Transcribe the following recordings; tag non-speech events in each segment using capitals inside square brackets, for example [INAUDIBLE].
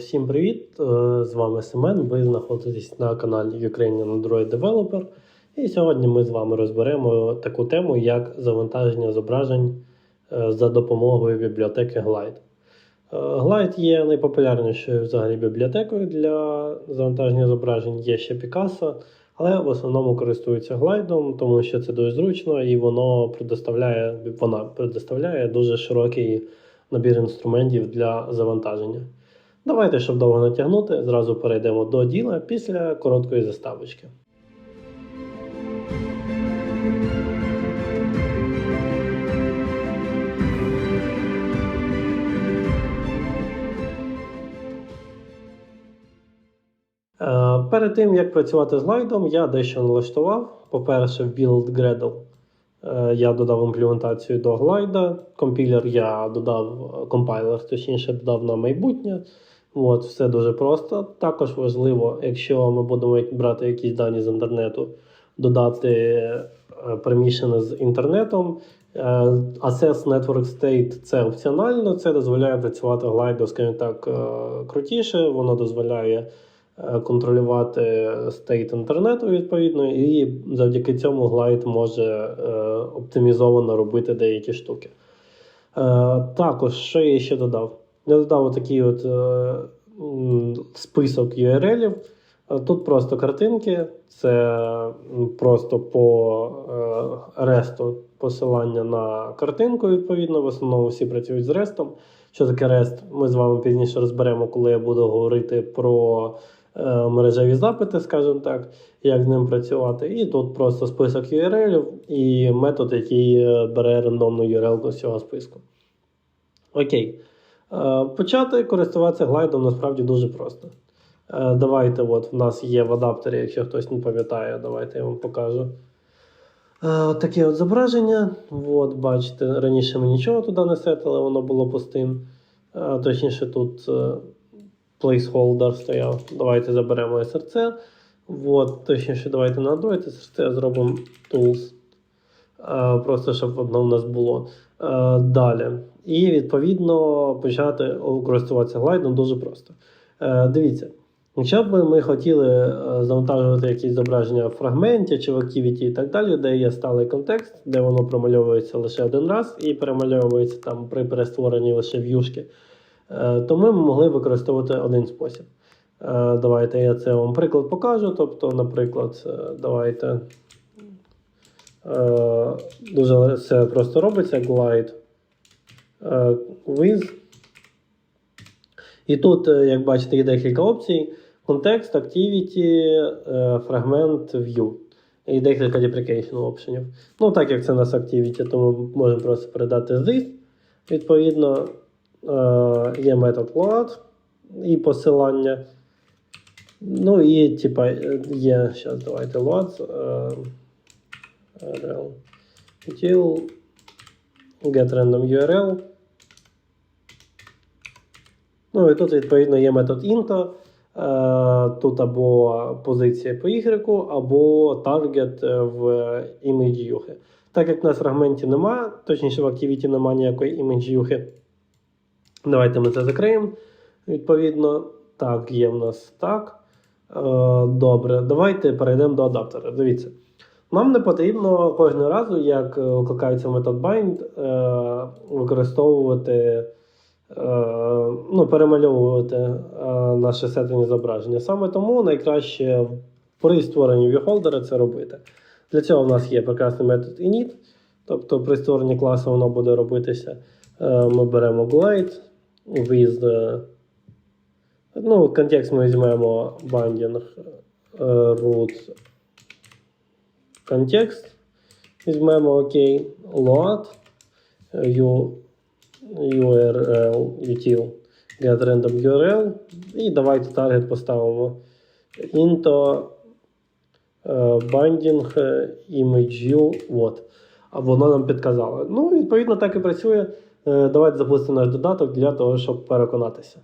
Всім привіт! Е, З вами Семен. Ви знаходитесь на каналі Ukrainian Android Developer. І сьогодні ми з вами розберемо таку тему, як завантаження зображень е, за допомогою бібліотеки Glide. Е, Glide є найпопулярнішою взагалі бібліотекою для завантаження зображень. Є ще Picasso, але в основному користуються Glide, тому що це дуже зручно і воно предоставляє, вона предоставляє дуже широкий набір інструментів для завантаження. Давайте, щоб довго не тягнути, зразу перейдемо до діла після короткої заставочки. Е, Перед тим як працювати з лайдом, я дещо налаштував. По-перше, в Build Gradle е, я додав імплементацію до глайда. Компілер я додав е, компайлер, точніше додав на майбутнє. От, все дуже просто. Також важливо, якщо ми будемо брати якісь дані з інтернету, додати е, приміщення з інтернетом. Е, Access Network State це опціонально, це дозволяє працювати глайду, скажімо так, е, крутіше, воно дозволяє контролювати стейт інтернету відповідно, і завдяки цьому глайд може оптимізовано робити деякі штуки. Також, що я ще додав? Я додав отакий от е, список URL-ів. Е, Тут просто картинки, це просто по е, ресту посилання на картинку, відповідно. В основному всі працюють з рестом. Що таке REST? Ми з вами пізніше розберемо, коли я буду говорити про мережеві запити, скажімо так, як з ним працювати. І тут просто список URL і метод, який бере рандомну URL з цього списку. Окей. Е, Почати користуватися глайдом насправді дуже просто. Е, Давайте, от в нас є в адаптері, якщо хтось не пам'ятає, давайте я вам покажу. Е, Таке от зображення. От, бачите, раніше ми нічого туди не сетили, воно було пустим. Точніше, тут placeholder стояв. Давайте заберемо SRC. От, точніше, давайте на Android SRC зробимо tools. Е, Просто щоб воно в нас було. Е, Далі. І відповідно почати користуватися глайдом дуже просто. Е, Дивіться, якщо б ми хотіли завантажувати якісь зображення в фрагменті чи в Activity і так далі, де є сталий контекст, де воно промальовується лише один раз і перемальовується там при перестворенні лише в'юшки, то ми могли використовувати один спосіб. Давайте я це вам приклад покажу. Тобто, наприклад, давайте. Е, Дуже все просто робиться glide е, with. І тут, е, як бачите, є декілька опцій: контекст, activity, е, фрагмент, view. І декілька deprecation опшенів. Ну, так як це у нас activity, то ми можемо просто передати this. Відповідно, е, є метод load і посилання. Ну і типа є. Зараз давайте load. Е, URL util get URL. Ну і тут, відповідно, є метод int. Е, Тут або позиція по Y, або target в image юхи. Так як в нас фрагменті нема, точніше в Activity нема ніякої image юхи. Давайте ми це закриємо. Відповідно, так, є в нас так. Е, Добре, давайте перейдемо до адаптера. Дивіться. Нам не потрібно кожного разу, як е, викликається метод bind, е, використовувати, е, ну, перемальовувати наше сеттинг зображення. Саме тому найкраще при створенні viewholder це робити. Для цього в нас є прекрасний метод init, тобто при створенні класу воно буде робитися. Ми беремо glide with, ну, контекст ми візьмемо binding root контекст. Візьмемо OK, load, U, URL, util, get random URL. І давайте таргет поставимо into е, binding е, image. От. А воно нам підказало. Ну, відповідно, так і працює. Е, Давайте запустимо наш додаток для того, щоб переконатися.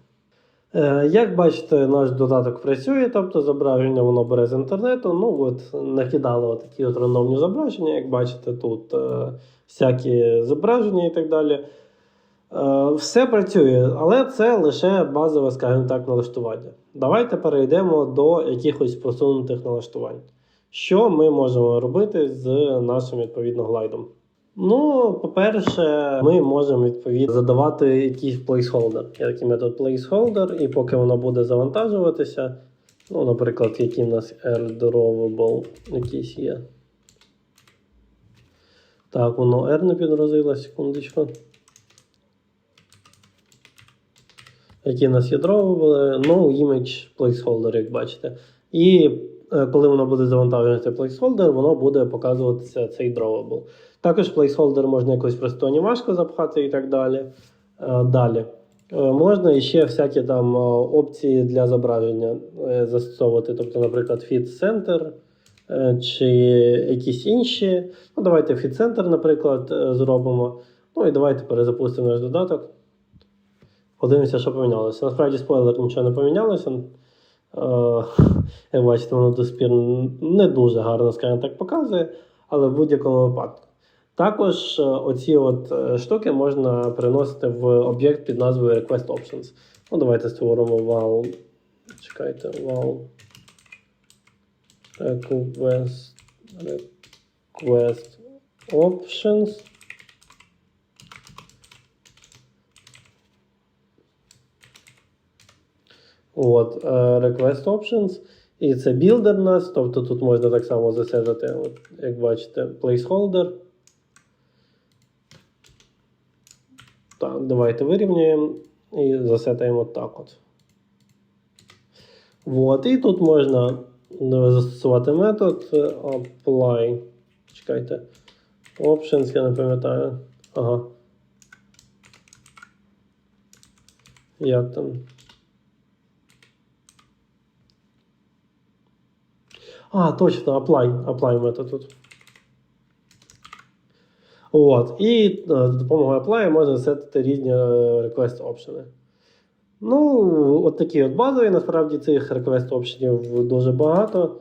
Е, Як бачите, наш додаток працює, тобто зображення воно бере з інтернету. Ну от накидали такі от рандомні зображення, як бачите, тут е, всякі зображення і так далі. Е, Все працює, але це лише базове, скажімо так, налаштування. Давайте перейдемо до якихось просунутих налаштувань. Що ми можемо робити з нашим відповідно глайдом? Ну, по-перше, ми можемо відповідно задавати якийсь placeholder. Є такий метод placeholder, і поки воно буде завантажуватися, ну, наприклад, який в нас airdrawable якийсь є. Так, воно R не підгрузило, секундочку. Які в нас є drawable, no image placeholder, як бачите. І коли воно буде завантажувати placeholder, воно буде показуватися цей drawable. Також placeholder можна якусь просту анімашку запхати і так далі. Е, Далі. Е, Можна іще всякі там е, опції для зображення е, застосовувати. Тобто, наприклад, Fit Center е, чи якісь інші. Ну, давайте Fit Center, наприклад, е, зробимо. Ну і давайте перезапустимо наш додаток. Подивимося, що помінялося. Насправді, спойлер, нічого не помінялося. Е, Як бачите, воно до спір не дуже гарно, скажімо так, показує, але в будь-якому випадку. Також е, оці от е, штуки можна переносити в об'єкт під назвою Request Options. Ну, давайте створимо val. Чекайте, val. Request, request Options. От, е, Request Options. І це builder у нас, тобто тут можна так само засетити, от, як бачите, placeholder. Так, давайте вирівняємо і засетаємо так от. От, і тут можна застосувати метод е, apply. Чекайте. Options, я не пам'ятаю. Ага. Як там? А, точно, apply, apply метод тут. От. І е, за допомогою apply можна сетити різні е, request опшени. Ну, от такі от базові, насправді цих request опшенів дуже багато.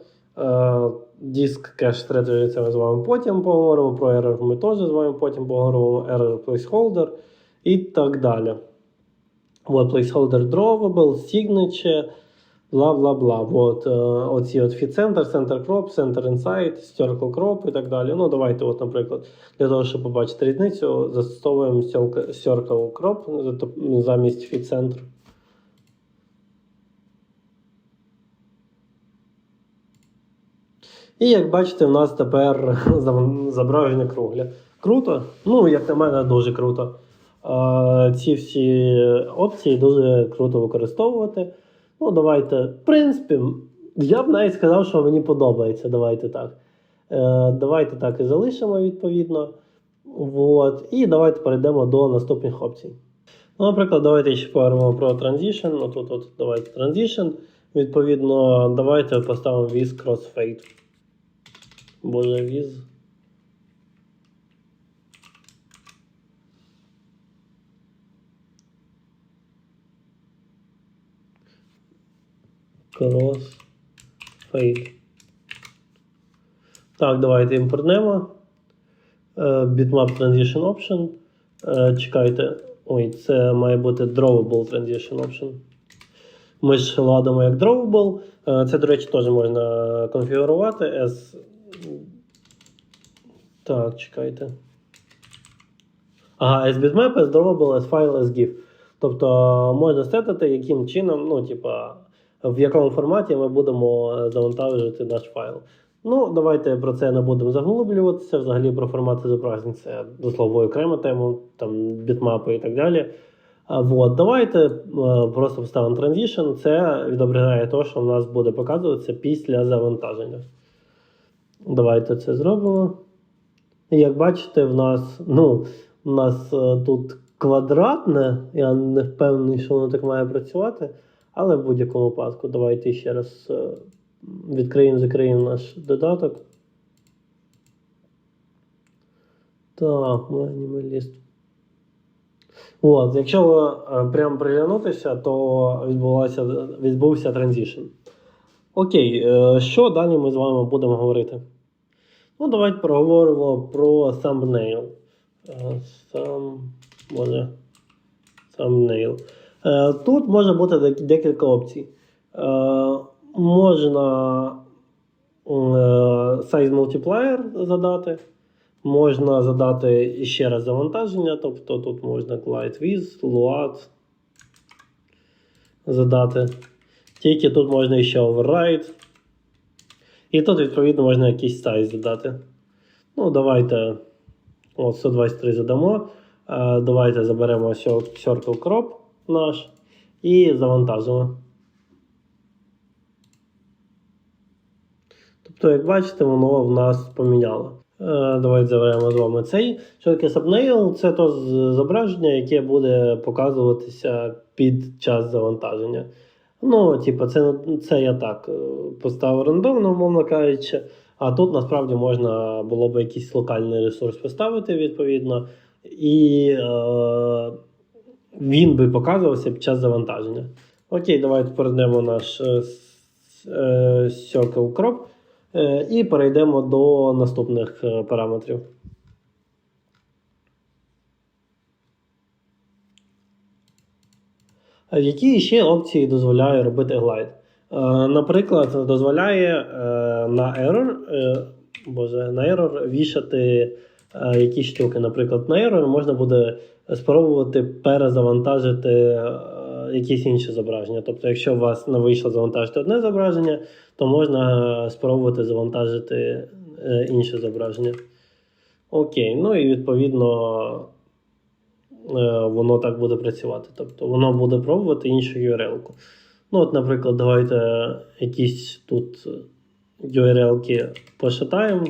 Диск кеш strategy це ми з вами потім поговоримо. Про error ми теж з вами потім поговоримо. Error placeholder і так далі. От placeholder drawable, signature, бла бла бла. От, е, оці от center, center crop, center insight, circle crop і так далі. Ну, давайте, от, наприклад, для того, щоб побачити різницю, застосовуємо circle зато- замість center. І як бачите, в нас тепер [LAUGHS] зображення кругле. Круто? Ну, як на мене, дуже круто. Е, Ці всі опції дуже круто використовувати. Ну, давайте, в принципі, я б навіть сказав, що мені подобається. Давайте так. Е, Давайте так і залишимо відповідно. Вот. І давайте перейдемо до наступних опцій. Ну, наприклад, давайте ще поговоримо про Transition. Ну, тут от, давайте Transition. Відповідно, давайте поставимо with Crossfade. Боже, with. Crossfade. Так, давайте імпортнемо. Е, Bitmap Transition Option. Е, Чекайте. Ой, це має бути Drawable Transition Option. Ми ж ладимо як Drawable. Е, Це, до речі, теж можна конфігурувати. As... Так, чекайте. Ага, as bitmap, as drawable, as file, as GIF. Тобто можна сетити, яким чином, ну, типа, в якому форматі ми будемо завантажувати наш файл. Ну, давайте про це не будемо заглублюватися. Взагалі про формати зображень це до слова окрема тема, там бітмапи і так далі. А, Вот, давайте е, просто вставимо transition. Це відображає те, що в нас буде показуватися після завантаження. Давайте це зробимо. І Як бачите, в нас, ну, у нас е, тут квадратне, я не впевнений, що воно так має працювати, але в будь-якому випадку давайте ще раз е, відкриємо, закриємо наш додаток. Так, мінімаліст. От, якщо е, прямо приглянутися, то відбувався, відбувся транзишн. Окей, е, що далі ми з вами будемо говорити? Ну, давайте проговоримо про thumbnail. Thumbnail. Е, Тут може бути декілька опцій. Е, Можна е, size multiplier задати. Можна задати ще раз завантаження, тобто тут можна glide with, load задати. Тільки тут можна ще override. І тут, відповідно, можна якийсь сайз задати. Ну, давайте от 123 задамо. Давайте заберемо Circle Crop наш і завантажимо. Тобто, як бачите, воно в нас поміняло. Е, Давайте заберемо з вами цей. Що таке Subnail? Це то зображення, яке буде показуватися під час завантаження. Ну, типу, це, це я так е, поставив рандомно, умовно кажучи. А тут насправді можна було б якийсь локальний ресурс поставити, відповідно, і е, він би показувався під час завантаження. Окей, давайте перейдемо наш е, е, Circle Crop е, і перейдемо до наступних параметрів. Які ще опції дозволяє робити глайд? Наприклад, дозволяє на error, боже, на error вішати якісь штуки. Наприклад, на error можна буде спробувати перезавантажити е, якісь інші зображення. Тобто, якщо у вас не вийшло завантажити одне зображення, то можна спробувати завантажити е, інше зображення. Окей, ну і відповідно е, воно так буде працювати. Тобто воно буде пробувати іншу URL-ку. Ну, от, наприклад, давайте якісь тут URL-ки пошатаємо.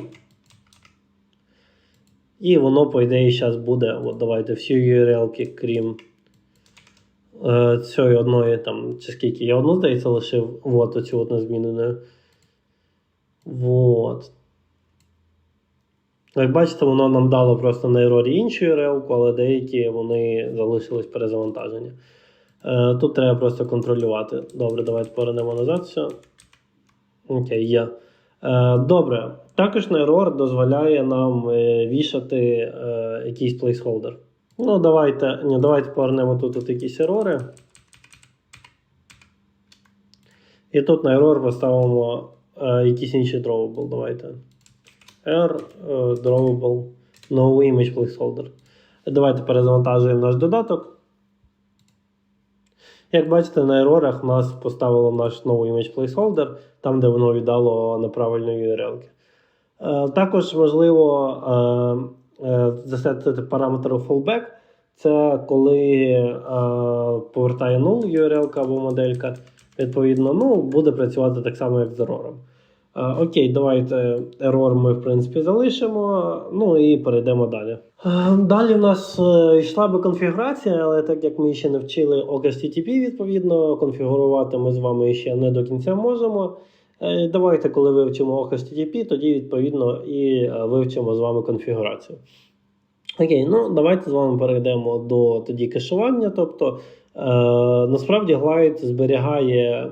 І воно, по ідеї, зараз буде. От давайте всі URL-ки, крім е, цієї одної, там, чи скільки я одну, здається, лишив. От оцю от незміненою. Вот. Як бачите, воно нам дало просто на ерорі іншу URL, але деякі вони залишились перезавантажені. Е, Тут треба просто контролювати. Добре, давайте повернемо назад все. Окей, є. Е, Добре. Також на error дозволяє нам е, вішати е, якийсь placeholder. Ну, давайте, ні, давайте повернемо тут от якісь ерори. І тут на error поставимо е, якийсь інший drawable. Давайте. R, е, drawable, no image placeholder. Давайте перезавантажуємо наш додаток. Як бачите, на ерорах нас поставило наш новий image placeholder, там, де воно віддало неправильної URL. Е, також важливо е, е, засетити параметр fallback. Це коли повертає null URL або моделька, відповідно, ну, буде працювати так само, як з. Е, Окей, давайте error ми в принципі залишимо. Ну і перейдемо далі. Далі в нас йшла би конфігурація, але так як ми ще не вчили OGHTTP, відповідно, конфігурувати ми з вами ще не до кінця можемо. Е, Давайте, коли вивчимо OGHTTP, тоді відповідно і е, вивчимо з вами конфігурацію. Окей, ну давайте з вами перейдемо до тоді кешування. Тобто, е, насправді глайд зберігає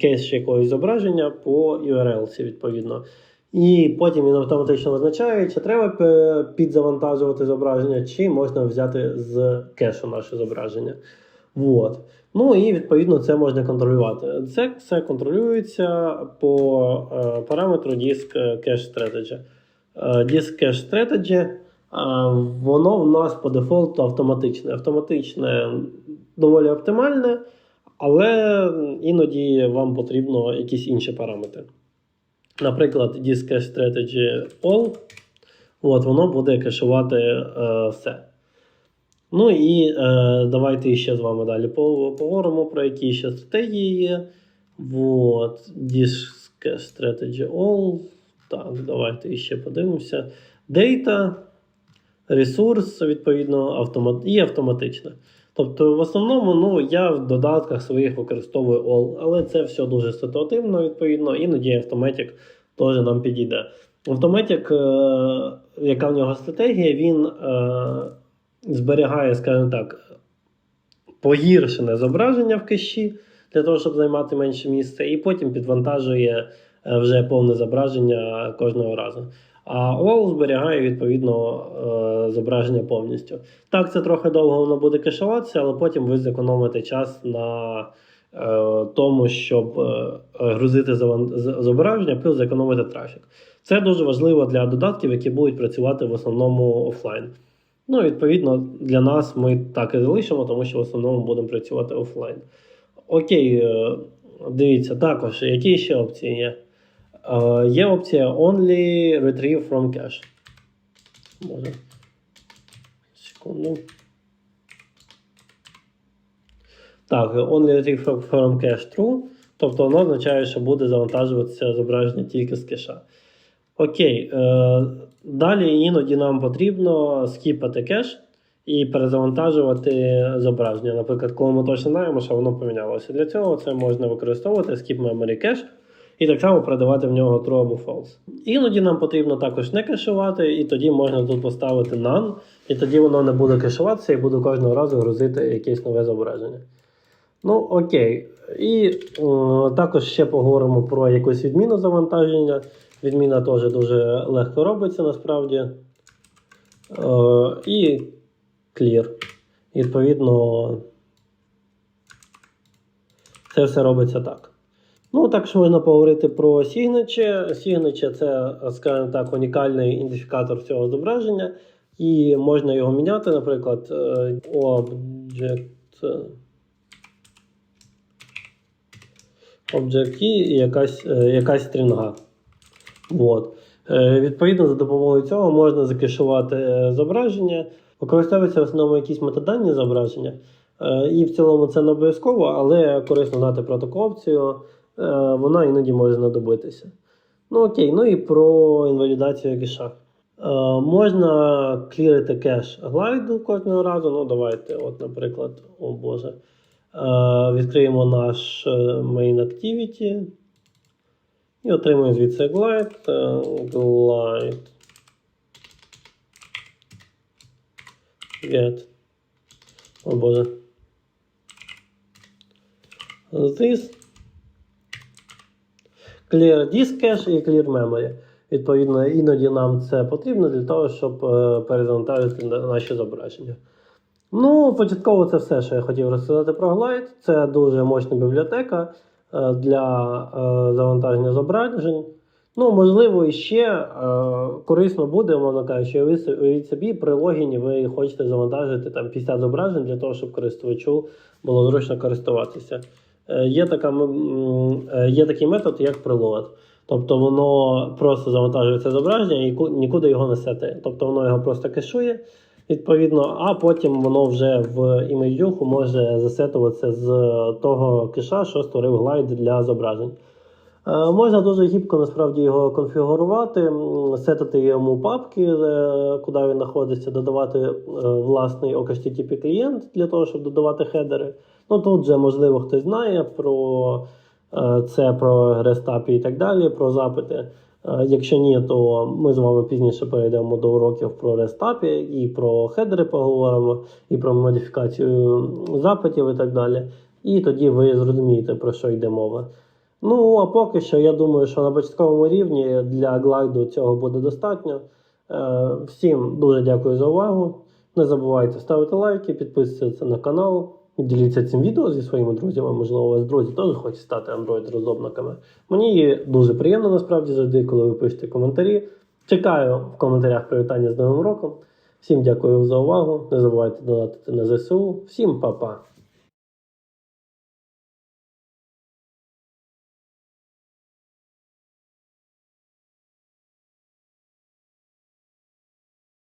кеш якогось зображення по URL, відповідно. І потім він автоматично визначає, чи треба підзавантажувати зображення, чи можна взяти з кешу наше зображення. Вот. Ну і відповідно це можна контролювати. Це все контролюється по е, параметру Disk Cache Strategy. Е, Disk Cache Strategy, е, воно в нас по дефолту автоматичне. Автоматичне доволі оптимальне, але іноді вам потрібно якісь інші параметри. Наприклад, Disk Cache Strategy All, от, воно буде кешувати е, все. Ну і е, давайте ще з вами далі поговоримо про які ще стратегії є. Вот, Disk Strategy All. Так, давайте ще подивимося. Data, ресурс, відповідно, автомат... і автоматичне. Тобто, в основному, ну, я в додатках своїх використовую all, але це все дуже ситуативно, відповідно, іноді Automatic теж нам підійде. Automatic, е, яка в нього стратегія, він е, зберігає, скажімо так, погіршене зображення в кеші для того, щоб займати менше місця, і потім підвантажує е, вже повне зображення кожного разу. А all зберігає відповідно е, зображення повністю. Так, це трохи довго воно буде кешуватися, але потім ви зекономите час на е, тому, щоб грузити зображення, плюс зекономити трафік. Це дуже важливо для додатків, які будуть працювати в основному офлайн. Ну, відповідно, для нас ми так і залишимо, тому що в основному будемо працювати офлайн. Окей, е, дивіться, також, які ще опції є? Е, Є опція Only Retrieve from Cache. Може. Секунду. Так, Only Retrieve from- Cache True. Тобто воно означає, що буде завантажуватися зображення тільки з кеша. Окей. Е, далі іноді нам потрібно скіпати кеш і перезавантажувати зображення. Наприклад, коли ми точно знаємо, що воно помінялося. Для цього це можна використовувати skip memory cache і так само передавати в нього true або false. Іноді нам потрібно також не кешувати, і тоді можна тут поставити none, і тоді воно не буде кешуватися і буде кожного разу грузити якесь нове зображення. Ну, окей. І е, також ще поговоримо про якусь відміну завантаження. Відміна теж дуже легко робиться насправді. Е, і clear. Відповідно, це все робиться так. Ну, також можна поговорити про Signature. Signature це, скажімо так, унікальний ідентифікатор цього зображення, і можна його міняти, наприклад, е, object. Object key і якась, е, якась стрінга. От. Е, Відповідно, за допомогою цього можна закешувати е, зображення. Використовуються в основному якісь метадані зображення. Е, І в цілому це не обов'язково, але корисно знати про таку опцію. Вона іноді може знадобитися. Ну окей, ну і про інвалідацію кеша. Можна клірити кеш глайду кожного разу. Ну, давайте, от, наприклад, о Боже. Відкриємо наш main activity. І отримуємо звідси glide. Glide. Get. О Боже. This. Clear disk cache і clear memory. Відповідно, іноді нам це потрібно для того, щоб е, перезавантажити наші зображення. Ну, початково це все, що я хотів розказати про Glide. Це дуже мощна бібліотека для е, завантаження зображень. Ну, можливо, ще е, корисно буде, умовно кажучи, уявіть- собі, при логіні ви хочете завантажити там 50 зображень для того, щоб користувачу було зручно користуватися. Е, є, така, е, є такий метод, як preload. Тобто воно просто завантажує зображення і нікуди його не сете. Тобто воно його просто кешує, відповідно, а потім воно вже в імейджуху може засетуватися з того кеша, що створив глайд для зображень. Е, Можна дуже гібко насправді його конфігурувати, сетити йому папки, е, куди він знаходиться, додавати е, власний OHTTP клієнт для того, щоб додавати хедери. Ну тут вже можливо хтось знає про це, про REST API і так далі, про запити. Е, Якщо ні, то ми з вами пізніше перейдемо до уроків про API і про хедери поговоримо, і про модифікацію запитів і так далі. І тоді ви зрозумієте, про що йде мова. Ну, а поки що, я думаю, що на початковому рівні для глайду цього буде достатньо. Е, Всім дуже дякую за увагу. Не забувайте ставити лайки, підписуватися на канал, діліться цим відео зі своїми друзями. Можливо, у вас друзі теж хочуть стати Android-розробниками. Мені дуже приємно насправді завжди, коли ви пишете коментарі. Чекаю в коментарях привітання з Новим роком. Всім дякую за увагу. Не забувайте донатити на ЗСУ. Всім па-па!